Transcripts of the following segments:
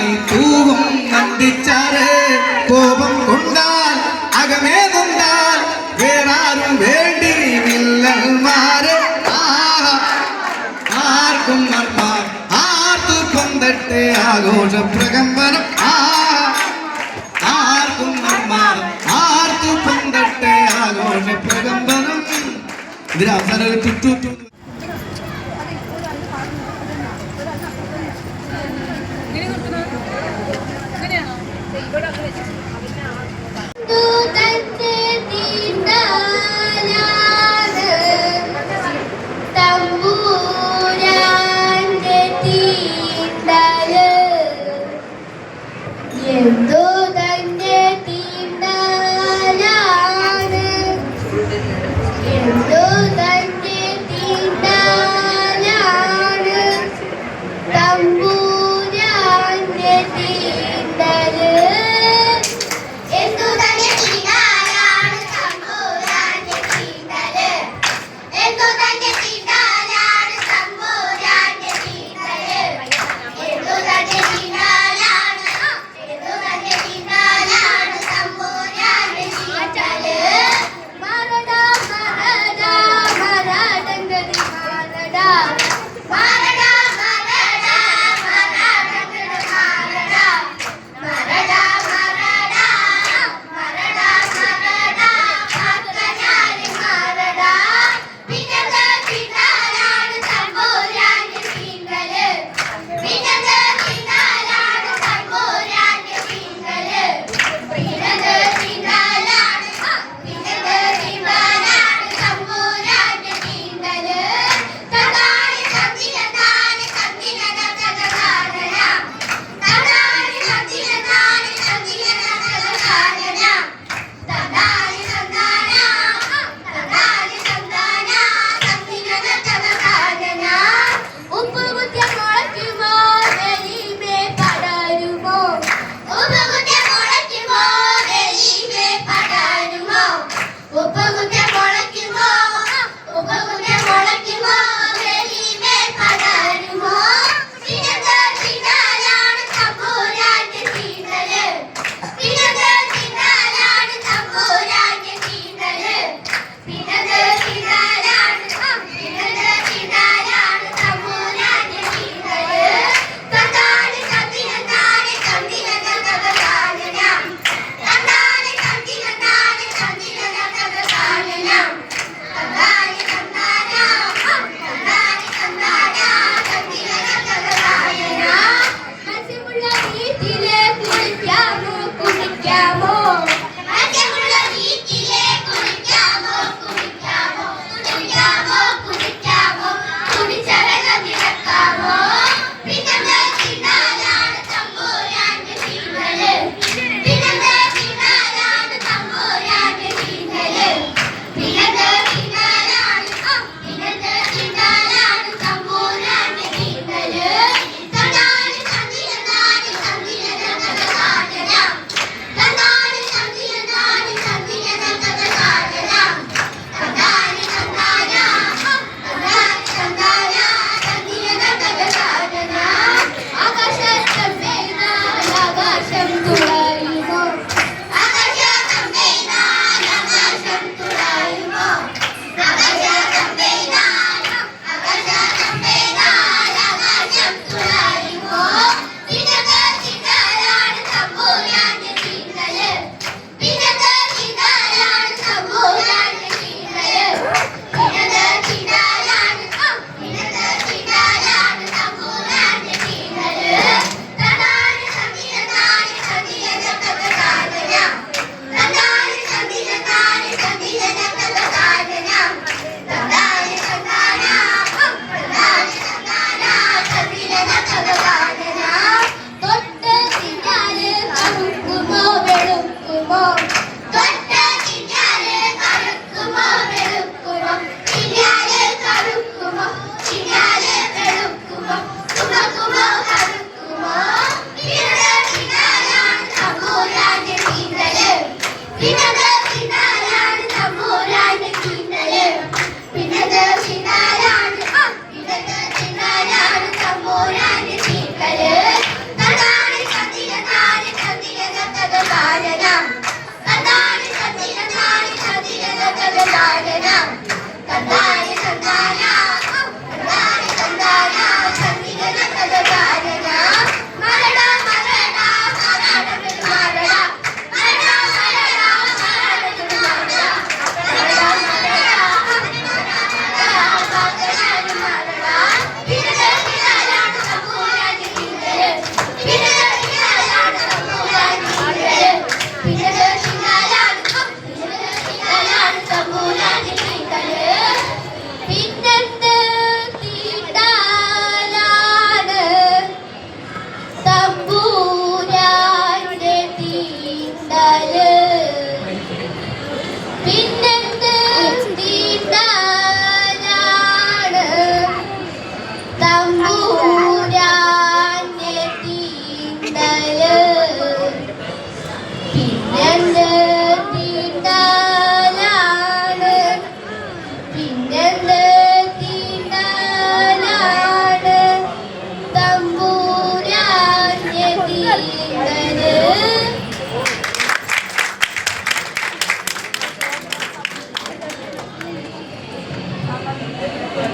മീനായി തൂവും നന്ദിച്ചാറ് കോപം കൊണ്ടാൽ അകമേതുണ്ടാൽ വേറാരും വേണ്ടി വില്ലന്മാരെ. ആർക്കും നർമാർ ആർത്തു കൊണ്ടട്ടെ ആഘോഷ പ്രകമ്പനം. ആർക്കും നർമാർ ആർത്തു കൊണ്ടട്ടെ ആഘോഷ പ്രകമ്പനം ഇതിന് അവസാനം ചുറ്റു Entonces,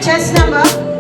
chest number.